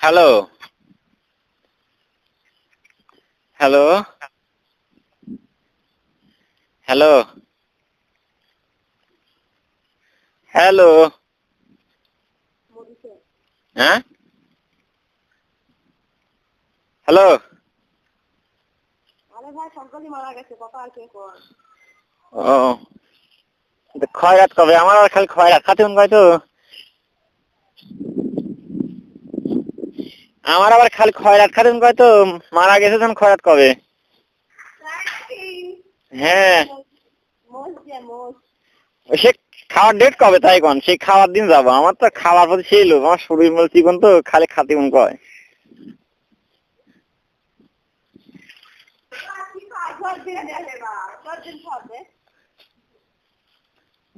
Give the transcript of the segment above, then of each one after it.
Hello hello hello hello হ্যাঁ hello আরে ভাই সকালই মারা গেছে কথা আর কে কর? ও খয়রাত কবে? আমার আর খালি খয়রাত। খাতে তো। আমার আবার খালি খয়রাত খাতে মন কয় তো, মারা গেছে তখন খয়রাত কবে? হ্যাঁ। সে খাওয়ার ডেট কবে তাই কোন? সেই খাওয়ার দিন যাব। আমার তো খাওয়ার প্রতি সেই লোক আমার শরীর মল চিকন তো খালি খাতে মন কয়।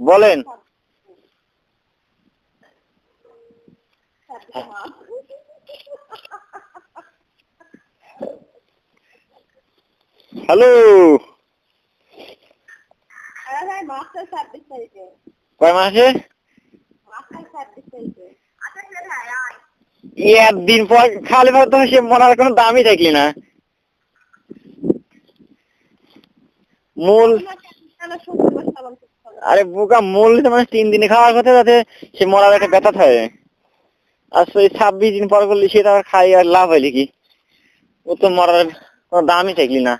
বলেন। হ্যালো কয় মাসে একদিন পর খালি ভাবে সে মরার কোনো দামই থাকলি না মূল আরে বোকা মূল মানে তিন দিনে খাওয়ার কথা যাতে সে মরার একটা ব্যথা থাকে আর সেই ছাব্বিশ দিন পর করলে সেটা খাই আর লাভ হইলে কি? ও তো মরার কোনো দামই থাকলি না।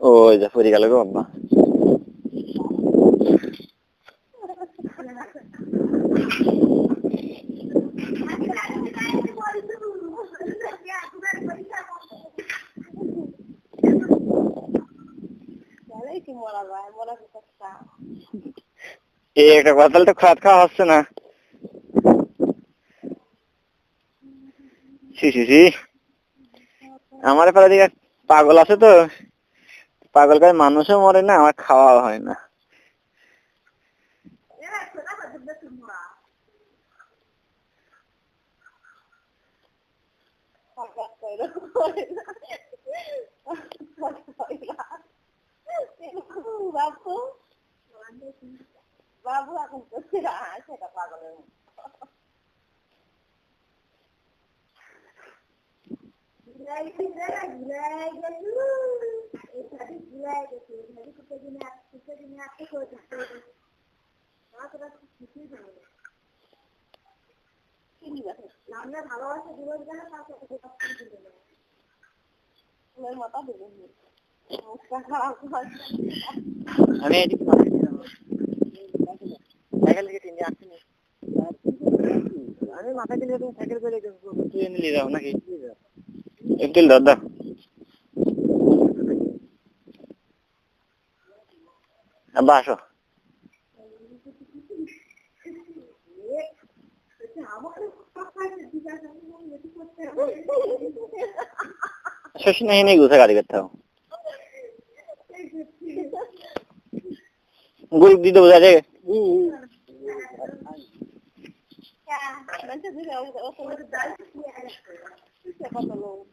ওই যা ফুরি গেল গো বাবা জানাই কি মরা ভাই মরা কি কথা এই একটা তো খাত খাওয়া হচ্ছে না। সি সি সি আমার পাড়া দিকে পাগল আছে তো। পাগল করে মানুষও মরে না, আমার খাওয়া হয় না। বাবু বাবু এখন করছে সেটা পাগলের মতো। ঘুরাই ঘুরাই ঘুরাই গেলু এই সাথে ঘুরাই গেছে ঘুরাই কুত্তে দিনে আর কুত্তে দিনে আর করে দিতে আমার তো কিছু জানি না কি নিবা আমরা ভালোবাসা দিবস গেলে তার সাথে কথা দিবে না তোমার মাথা দেবেন মুখটা খারাপ হয় আমি এদিকে মাথায় দিয়ে যাব। সাইকেল থেকে তিনটে আসছি আমি মাথায় দিয়ে তুমি সাইকেল করে তুই এনে নিয়ে যাও নাকি? একটু দাদা আব্বা আসো। শশী না এনে গুছা গাড়ি করতে হবে। গ্রুপ দিতে বোঝা যায় ما انت دي اوصل يا بطلون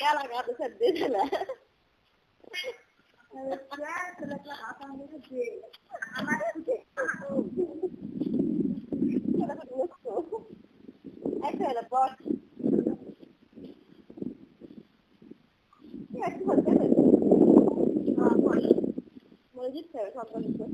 يلا قاعد اسدد له I feel a box. Yeah, Gracias.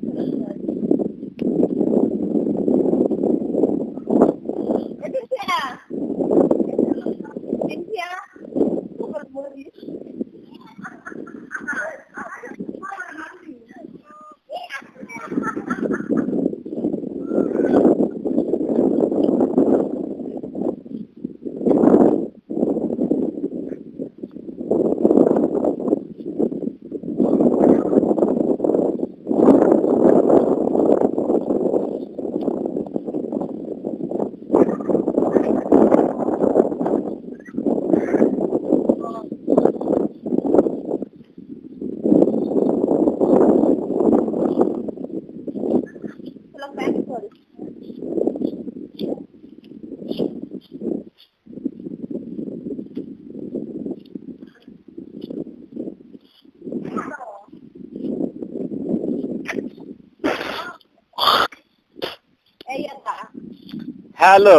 Hello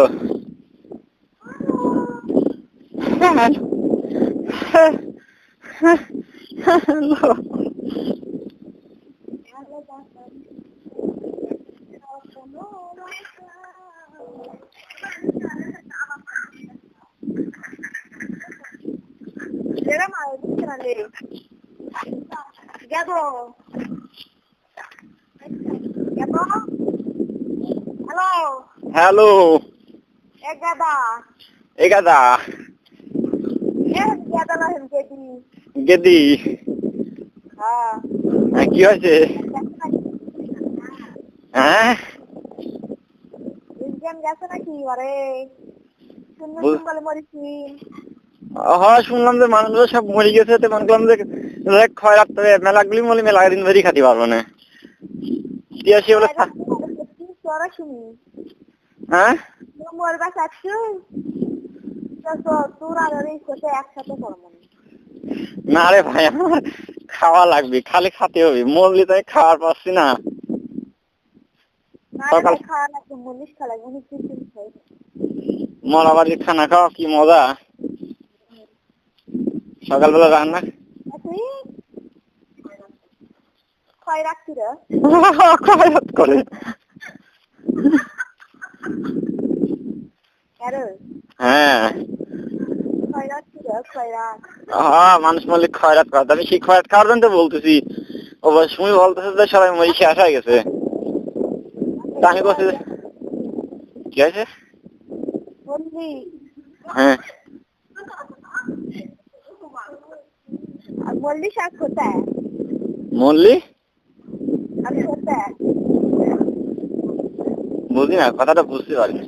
hello এরম আর বুঝতে না রে যাব যাব হ্যালো হ্যালো গাদা গাদা গেদি হ্যাঁ হ্যাঁ, কি হয়েছে হ্যাঁ হ্যাঁ শুনলাম যে মানুষগুলো সব মরে গেছে তো মনে করলাম যে মেলাগুলি মলি মেলা দিন ধরেই খাতে পারব না তিয়াশি বলে শুনি হ্যাঁ? চাচ্ছু তোর আর ওর সাথে একসাথে করব না। রে ভাই আমার খাওয়া লাগবে খালি খাতে হবে। মরলি তো আমি খাওয়ার পাচ্ছি না। সকাল- মরা বাড়ির খানা খাওয়া কি মজা? সকালবেলা রান্না? তুই? খয়রাত করে। হ্যাঁ। হ্যাঁ মানুষ মরলে খয়রাত করে আমি সেই খয়রাত খাওয়ার জন্য তো বলতেছি? ও তুমি বলতেছে যে সবাই মরি শেষ হয়ে গেছে। তা আমি বলছি কি আছে হ্যাঁ। আর শাক কোথায়? মরলি কোথায়? বুঝি না কথাটা বুঝতে পারিনি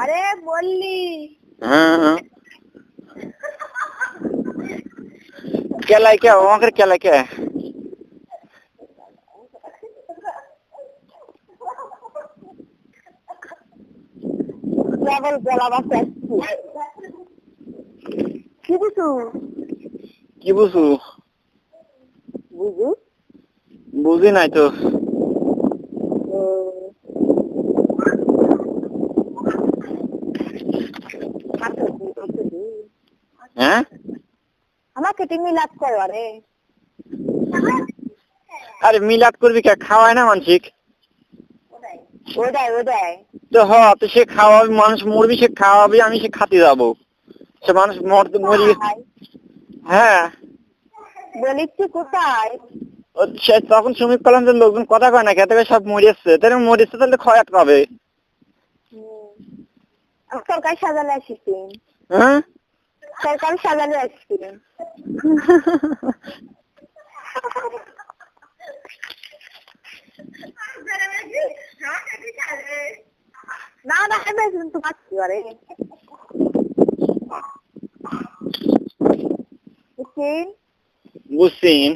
আরে বললি হ্যাঁ হ্যাঁ কেলাই কে আমাকে কেলাই কে কেবল গলা বাসা কি বুঝু কি বুঝু বুঝু বুঝি নাই তো। হ্যাঁ? আমাকে তুমি লাভ করো আরে। আরে মিলাদ করবি কে? খাওয়ায় না মানসিক? ওটাই ওটাই তো হ তো সে খাওয়াবি মানুষ মরবি সে খাওয়াবি আমি সে খাতে যাব। সে মানুষ মরতে মরি হ্যাঁ। বলি তুই কোথায়? তখন শ্রমিক কলাম যে লোকজন কথা কয় না খেতে সব মরিয়েছে। তাহলে মরিয়েছে তাহলে খয়াত পাবে সরকার সাজালে আসিছি হ্যাঁ? সরকার সাজালে আসছি না না আরে বুঝছি বুঝছিন?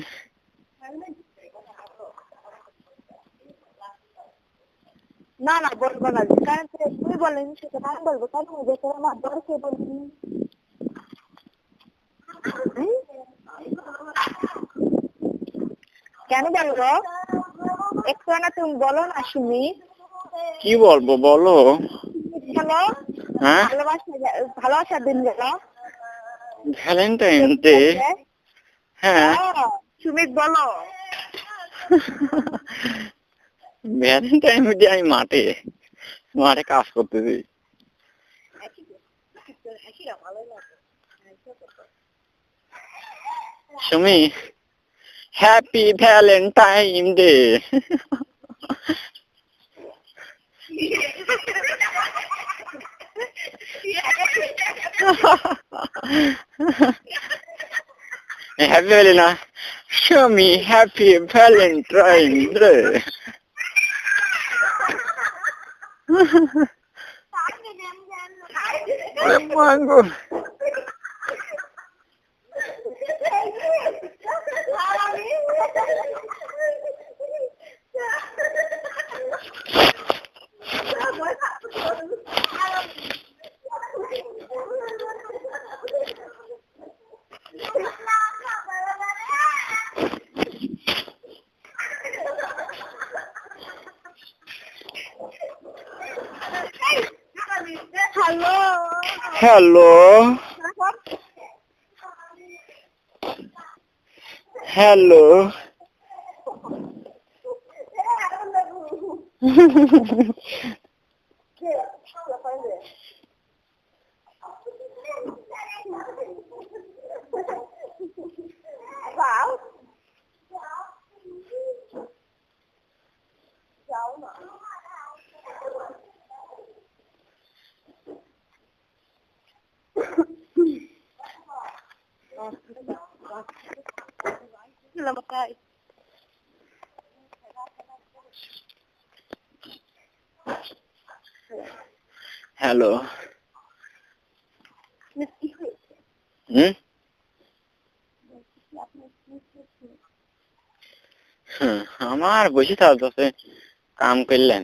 না না বলব না। কারণ তুমি বলেন সেটা আমি বলব। কেন যে তোর আমার কেন বলব একটু না তুমি বলো না সুমি। কি বলব বলো। বলো। হ্যাঁ? ভালোবাসা ভালোবাসার দিন গেল। Valentine Day. হ্যাঁ। সুমিত বলো। ডে আমি মাঠে মাঠে কাজ করতেছি। Sumi happy Valentine Day Evelina, show me happy Valentine Day. Ay, mango. Hello. Hello. Namakai. Hello কি হয়েছে হুম আমার বসে থাকতে কাম করলেন।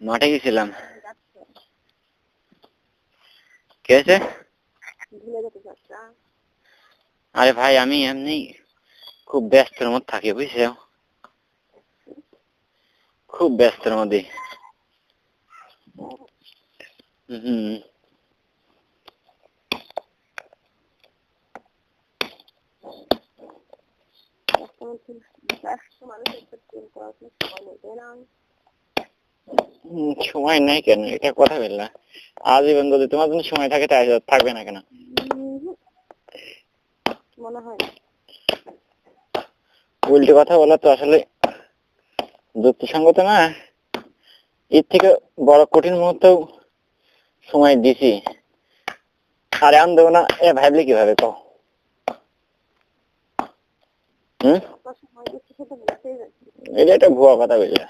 মাঠে গেছিলাম। কে আছে? আরে ভাই, আমি এমনি খুব ব্যস্তের মধ্যে থাকি, বুঝছ? খুব ব্যস্তের মধ্যে। হুম। ব্যস্ত সময় নেই কেন? এটা কথা বললা। আজীবন যদি তোমার জন্য সময় থাকে তাই থাকবে না কেন? মনে হয় উল্টো কথা বলা তো আসলে যুক্তিসঙ্গত না। এর থেকে বড় কঠিন মুহূর্তেও সময় দিছি। আর এখন দেবো না। এ ভাবলে কীভাবে? যাচ্ছি এটা একটা ভুয়া কথা বললে।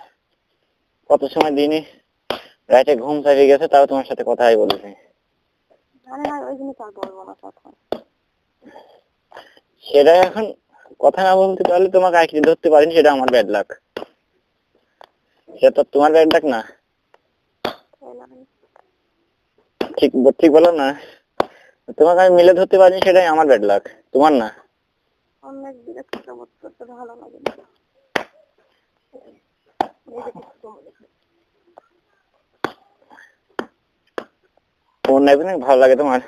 কত সময় দিনই রাতে ঘুম চালিয়ে গেছে তাও তোমার সাথে কথাই বলেছি। সেটা এখন কথা না বলতে পারলে তোমাকে আঁকড়ে ধরতে পারিনি সেটা আমার ব্যাড লাক সেটা তো তোমার ব্যাড লাক না। না ঠিক ঠিক বলো না। তোমাকে আমি মিলে ধরতে পারিনি সেটাই আমার ব্যাড লাক তোমার না? অনেক বিরক্ত বোধ করতে ভালো লাগে না নিজেকে ছোট মনে হয়। ভালো লাগে তোমার?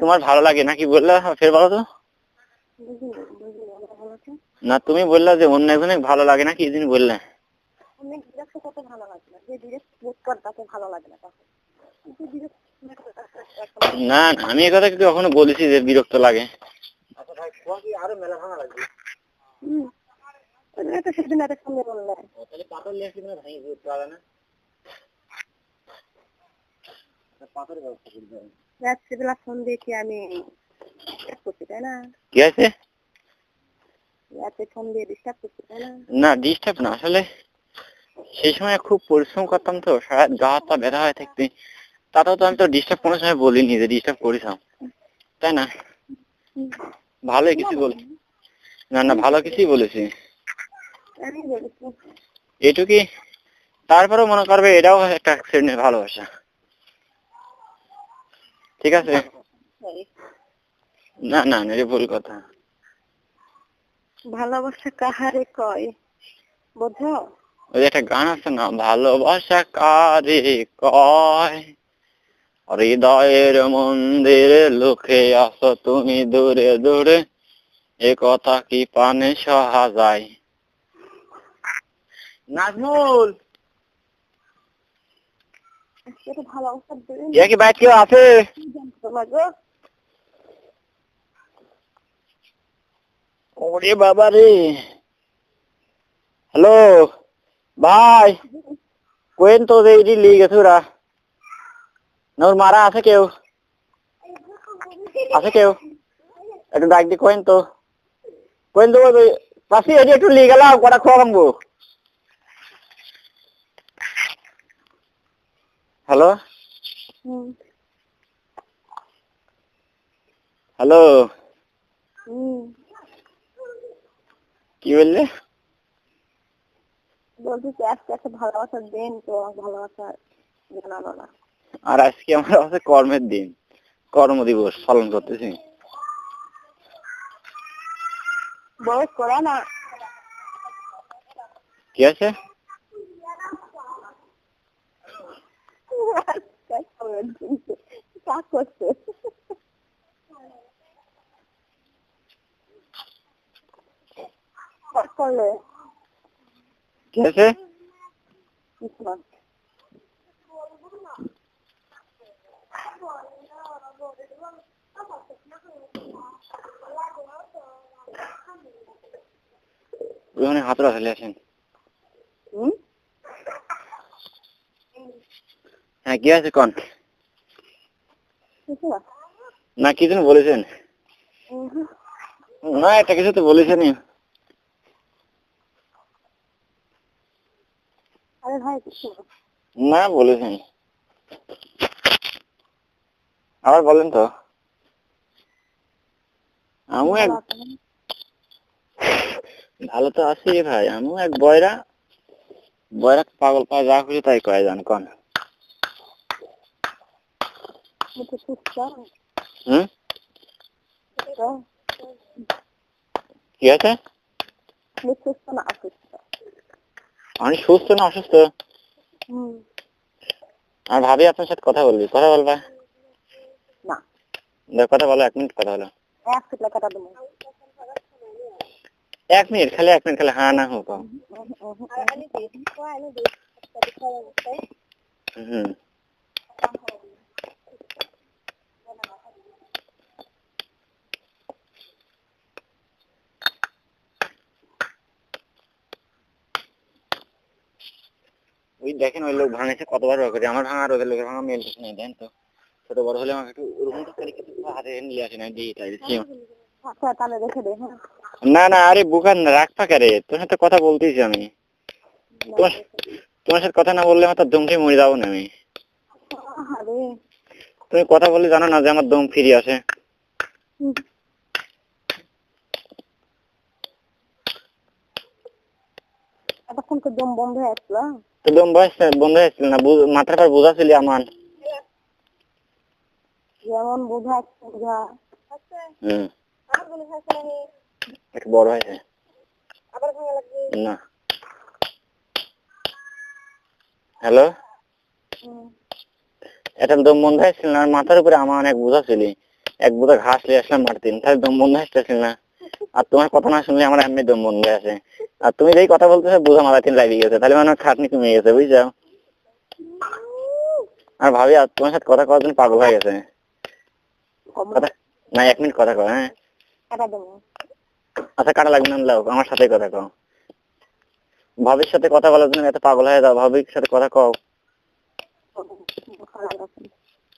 তোমার ভালো লাগে নাকি বলো তো। না, তুমি বললা যে অন্য একজন ভালো লাগে না কি বললে। অনেক বিরক্ত করতে ভালো লাগে না যে বিরক্ত লাগে? বিরক্ত না করে তাকে একটা না রাত্রিবেলা ফোন দেখে আমি ডিস্টার্ব করছি তাই না? কি আছে? রাতে ফোন দিয়ে ডিস্টার্ব করছি তাই না? না ডিস্টার্ব না আসলে সেই সময় খুব পরিশ্রম করতাম তো সারা গা হাত পা ব্যথা হয়ে থাকতে তাতেও তো আমি তো ডিস্টার্ব কোনো সময় বলিনি যে ডিস্টার্ব করেছিলাম। তাই না। ভালোই কিছু বলি না না ভালো কিছুই বলেছি। এটুকুই তারপরেও মনে করবে এটাও একটা শ্রেণির ভালোবাসা। ঠিক আছে? না না না, এটা ভুল কথা। ভালোবাসা কাহারে কয় বোঝো? ওই একটা গান আছে না ভালোবাসা কারে কয়? হৃদয়ের মন্দিরে লুকে আসো তুমি দূরে দূরে। এ কথা কি পানে সহা যায়? নাজমুল! কি বাইক কেউ আছে? ওরে বাবা রে! হ্যালো ভাই কোয়েন তো এটি লিয়ে গেছে ওরা না মারা আছে কেউ আছে কেউ একটু ডাক দি কোয়েন তো কোয়েন তো ওই পাশে এটি একটু লিয়ে গেলাম কটা খোয়া ভাঙবো হ্যালো হ্যালো কি বললে বলছি আজকে একটা ভালোবাসা দেন তো ভালোবাসা জানালো না আর আজকে আমার আছে কর্মের দিন। কর্ম দিবস পালন করতেছি। বয়স করা না কি আছে? কি আছে কিছু না ওখানে হাতরা ফেলে আসেন। হ্যাঁ কি আছে কন? না কি যেন বলেছেন? না এটা কিছু তো বলেছেনই। আরে ভাই কিছু না না বলেছেন। আবার বলেন তো। আমিও এক ভালো তো আছি ভাই আমিও এক বয়রা। বয়রা পাগল পা যা খুশি তাই কয় জান কন। হুম? কি আছে না অসুস্থ? আমি সুস্থ না অসুস্থ? আমি ভাবি আপনার সাথে কথা বলবি কথা বলবা? না। কথা বলো এক মিনিট কথা বলো। এক খালি হ্যাঁ না হোক হুম। ওই দেখেন ওই লোক ভাঙেছে, কতবার বার করে আমার ভাঙা আর ওদের লোকের ভাঙা মেল নেই, দেন তো। ছোট বড় হলে আমাকে একটু ওরকম করে কিছু হাতে নিয়ে আসে না দিয়ে তাই আচ্ছা তাহলে রেখে দে হ্যাঁ। না না আরে বুকান রাখ ফাঁকা রে তোর সাথে কথা বলতেছি আমি। তোমার তোমার সাথে কথা না বললে আমার তো দম খেয়ে মরে যাব না আমি। আরে। তুমি কথা বললে জানো না যে আমার দম ফিরে আসে। এতক্ষণ তো দম বন্ধ হয়ে আসলো। তো দম বয়স বন্ধ হয়েছিল না বু- মাথার পর বোঝা ছিল আমার। যেমন বোঝা বোঝা হুম আর মনে হয়েছে না একটু বড় হয়েছে আবার ভাঙা লাগবে। না। হ্যালো? এটা দম বন্ধ হয়েছিল না? মাথার উপরে আমার অনেক বোঝা ছিল। এক বোঝা ঘাস নিয়ে আসলাম মারতিন তাহলে দম বন্ধ হয়েছিল না? আর তোমার কথা না শুনলে আমার এমনি দম বন্ধ আছে। আর তুমি যেই কথা বলতেছো বোঝা মাথা তিন লাগি গেছে। তাহলে মানে খাটনি কমে গেছে বুঝছ? আর ভাবি আর তোমার সাথে কথা করার জন্য পাগল হয়ে গেছে। কথা না এক মিনিট কথা হ্যাঁ? আচ্ছা কাটা লাগবে না লাও আমার সাথে কথা কও। ভাবির সাথে কথা বলার জন্য এত পাগল হয়ে যাও ভাবির সাথে কথা কও।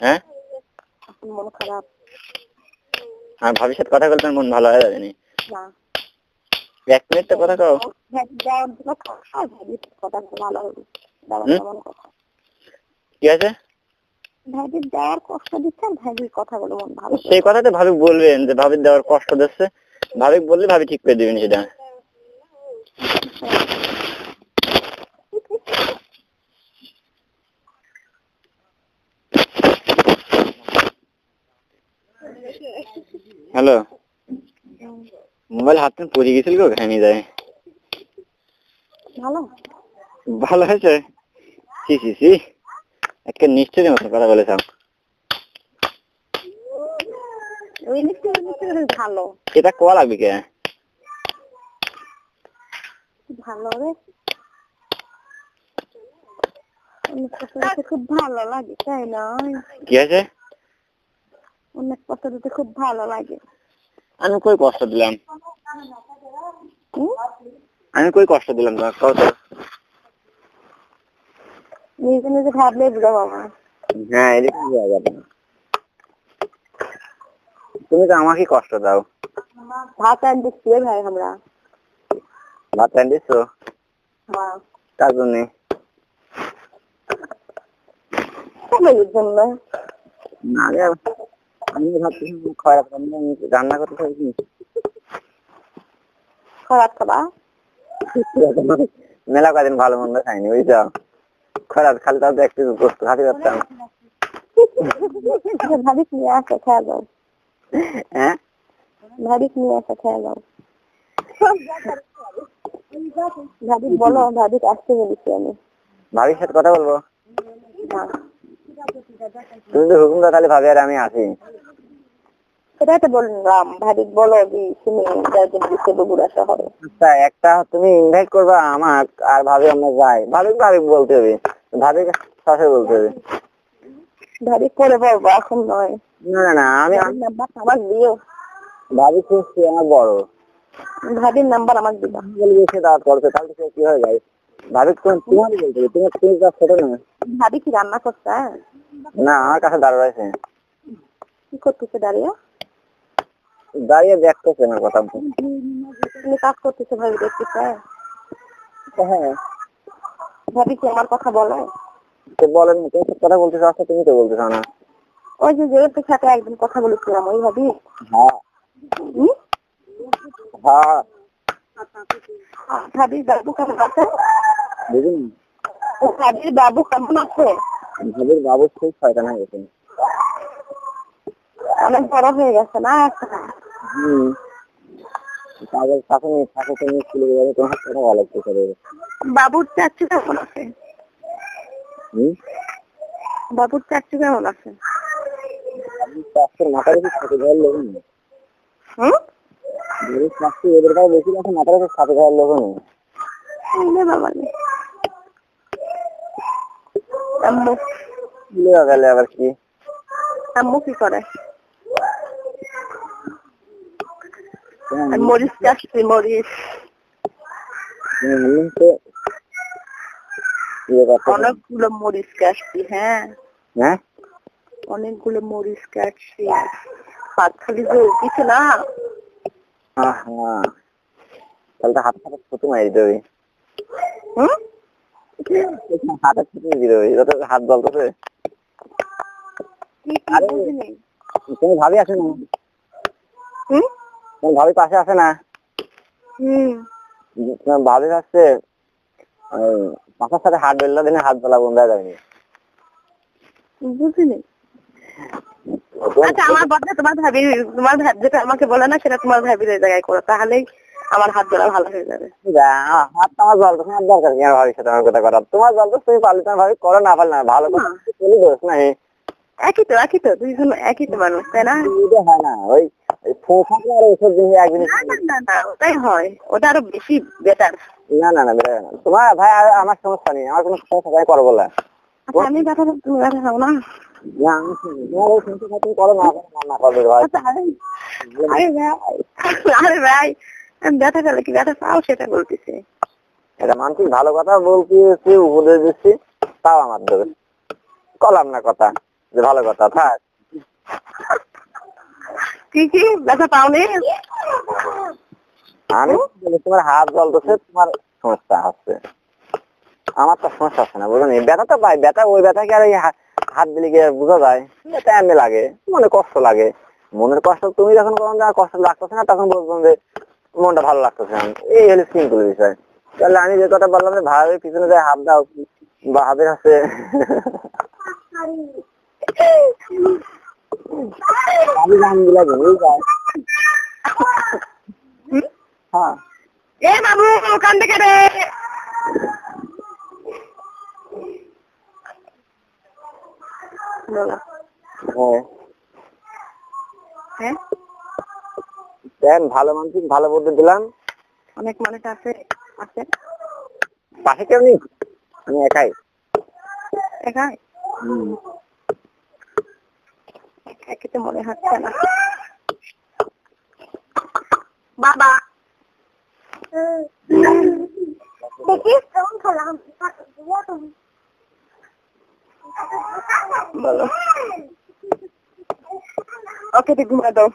হ্যাঁ? মন খারাপ। আর ভাবির সাথে কথা বলতে মন ভালো হয়ে যাবেনি না? এক মিনিট তো কথা কও। কথা কি আছে ভ্যাটির দেওয়ার কষ্ট দিচ্ছে আর ভ্যাটির কথাগুলো মন ভালো সেই কথাতে ভাবি বলবেন যে ভাবির দেওয়ার কষ্ট দিচ্ছে। ভাবি বললে ভাবি ঠিক করে দিবেন সেটা। হ্যালো। মোবাইল হাত থেকে পড়ে গেছিল গো ঘামি যায়। ভালো? ভালো হয়েছে? C C C. একটা নিশ্চয়ই মতো কথা বলেছাম ওই নিশ্চয় ভালো। এটা কোয়া লাগবে কে? ভালো রে। খুব ভালো লাগে তাই না? কি আছে অনেক কষ্ট দিতে খুব ভালো লাগে। আমি কই কষ্ট দিলাম? আমি কই কষ্ট দিলাম তোমার? কও তো। নিজে নিজে ভাবলে বুঝা হ্যাঁ বোঝা যাবে না। তুমি তো আমাকে কষ্ট দাও। ভাত ভাই আমরা? ভাত হ্যাঁ। তার জন্য? না রে, আমি ভাবছি খারাপ রান্না করতে খারাপ খাবা? মেলা কদিন ভালো মন্দ খাইনি বুঝছ? খারাপ খালি তাও তো একটু গোস্ত খাতে পারতাম ভাবিক নিয়ে আসো খেয়ে যাও হ্যাঁ? ভাবিক নিয়ে আসো খেয়ে যাও ভাবি বলো ভাবি আসতে বলেছি আমি। ভাবির সাথে কথা বলব? তুমি তো হুকুম দাও তাহলে ভাবি আর আমি আসি। সেটাই তো বললাম। ভাবি বলো যে তুমি যাইতে দিচ্ছে বগুড়া শহরে। আচ্ছা একটা তুমি ইনভাইট করবা আমার আর ভাবি আমরা যাই ভাবি ভাবি বলতে হবে। ভাবি সরাসরি বলতে হবে? ভাবি করে বলব এখন নয়। না না না আমি নাম্বার আমার দিও। ভাবি খুঁজছি আমার বড়। ভাবির নাম্বার আমার দিবা। বলবে সে দাওয়াত করছে তাহলে সে কি হয়ে যায়? ভাবি কোন তোমার বলতে তোমার তুমি যা ছোট না? ভাবি কি রান্না করছে হ্যাঁ? না আমার কাছে দাঁড়া রয়েছে। কি করতেছে দাঁড়িয়ে? দাঁড়িয়ে দেখতেছে আমার কথা তুমি কাজ করতেছে ভাবি দেখতেছে হ্যাঁ। ভাবি কি আমার কথা বলে? তো বলেন তুমি সব কথা বলতে চাচ্ছ তুমি তো বলতে চাও না। ওই যে যেহেতু সাথে একদিন কথা বলেছিলাম ওই ভাবি? হ্যাঁ। হ্যাঁ। ভাবির বাবু কেমন আছে? বুঝুন ভাবির বাবু কেমন আছে? ভাবির বাবু খুব শয়তান হয়ে গেছে অনেক বড় হয়ে গেছে না? হুম। তাদের শাসন শাসন তুমি স্কুলে যাবে তোমার কথা ভালো লাগতে পারে। বাবুর চাচ্ছু কেমন আছে? বাবুর চাচ্ছু কেমন আছে? স্বাস্থ্যের মাথা রেখে সাথে যাওয়ার লোক নেই। হুম? বাড়ির স্বাস্থ্য কাছে বেশি লোক নেই। বাবা। আম্মু। গেলে আবার কি? আম্মু কি করে হ্যাঁ, আর মরিচ চাচ্ছি মরিচ। অনেকগুলো মরিচ কাটছি হ্যাঁ? হ্যাঁ? অনেকগুলো মরিচ কাটছি হাত খালি জোর কিছু না তাহলে তো হাতে হাতে ছুটি মারি দিতে হবে হুম হাতে ছুটি দিতে হবে যত হাত বলতেছে তুমি ভাবি আসে না হুম? তোমার ভাবি পাশে আসে না? হুম। তোমার ভাবি আসছে মাথার সাথে হাত বেল্লা দিনে হাত বেলা বন্ধ হয়ে যাবে? বুঝিনি। আচ্ছা আমার বদলে তোমার ভাবি তোমার ভাব যেটা আমাকে বলে না সেটা তোমার ভাবির ওই জায়গায় করো তাহলেই আমার হাত ধরা ভালো হয়ে যাবে। হাত আমার জল তো তোমার দরকার কি ভাবির সাথে আমার কথা করার? তোমার জল তো তুমি পারলে তোমার ভাবি করো না পারলে না ভালো চলি দোষ নাই। একই তো একই তো দুইজন একই তো মানুষ তাই না? হয় না ওই ফোন আর এক জিনিস না, না, না, ওটাই হয়। ওটা আরও বেশি বেটার না না না তোমার ভাই আমার সমস্যা নেই। আমার কোনো সমস্যা আচ্ছা আমি ব্যথা তুমি ব্যথা না। না আমি শুনি। তোমার ওই সমস্যা তুমি করো না না করবে ভাই। আচ্ছা, আরে ভাই আরে ভাই ব্যথা পেলে কি ব্যথা পাও? সেটা বলতেছি। এটা মানসিক ভালো কথা বলতেছি উপদেশ দিচ্ছি তাও আমার দেবে কলাম না কথা যে ভালো কথা থাক। কি কি? ব্যথা পাওনি? আমি বলি, তোমার হাত জ্বলতেছে তোমার সমস্যা আছে আমার তো সমস্যা আছে না বুঝলি ব্যথা তো পাই ব্যথা ওই ব্যথা কি আর হা- হাত দিলে আর বোঝা যায়। ব্যথা এমনি লাগে মনে কষ্ট লাগে। মনের কষ্ট তুমি যখন কোনো কষ্ট লাগতেছে না তখন বলবেন যে মনটা ভালো লাগতেছে না। এই হলো সিম্পল বিষয়। তাহলে আমি যে কথা বললাম যে ভাবের পিছনে যে হাত দাও বা হাতের আছে আমি আলহামদুলিল্লাহ যায় হ্যাঁ এ বাবু কান থেকে রে হ্যাঁ? দেন ভালো মানুষ ভালো বুদ্ধি দিলাম। অনেক মানুষ আছে আছে। পাশে কেউ নেই? আমি একাই। একাই? একাই তো মনে হচ্ছে না বাবা দেখিস কেমন খেলাম বলো ওকে তুই ঘুমা দাও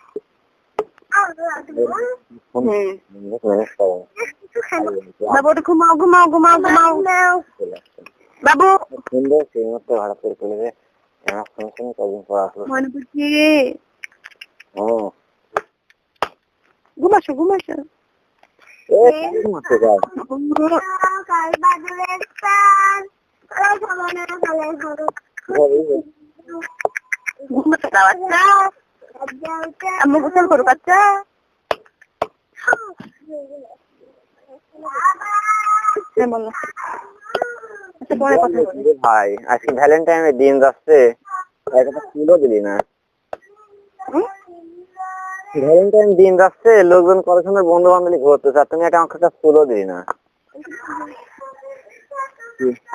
হুম বাবু ওটা ঘুমাও ঘুমাও ঘুমাও ঘুমাও বাবু সুন্দর সেই মতো ভাড়া করে চলে যে আমার সঙ্গে কদিন পর আসলো মনে পড়ছি ও ঘুমাসো ঘুমাসো ঘুমাতে দাও আচ্ছা আম্মু গোসল করুক আচ্ছা বলো আচ্ছা পরে কথা বলি। ভাই আজকে ভ্যালেন্টাইনের দিন যাচ্ছে একটা ফুলও দিলি না। ভ্যালেন্টাইন দিন যাচ্ছে লোকজন কত সুন্দর বন্ধু বান্ধবী তুমি একটা আমাকে একটা ফুলও দিলি না।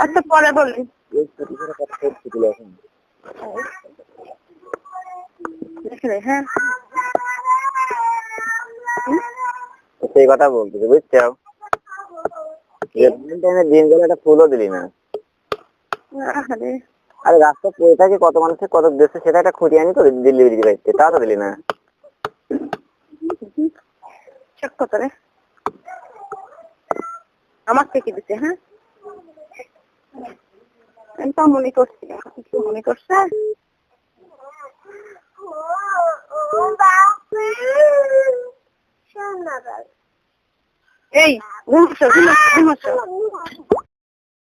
আচ্ছা পরে বলি। হ্যাঁ। সেই কথা বলতেছি বুঝছ? দিন গেলে একটা ফুলও দিলি না। আরে আরে রাস্তা পড়ে থাকে কত মানুষের কত দেশে সেটা একটা খুঁটিয়ে আনি তো দিল্লি দিদি বাড়িতে তা তো দিলি না। চেক কত রে? আমার থেকে দিতে হ্যাঁ? আমি তো মনে করছি কিছু মনে করছে? ¡Ey! ¡Gusto, gusto, gusto!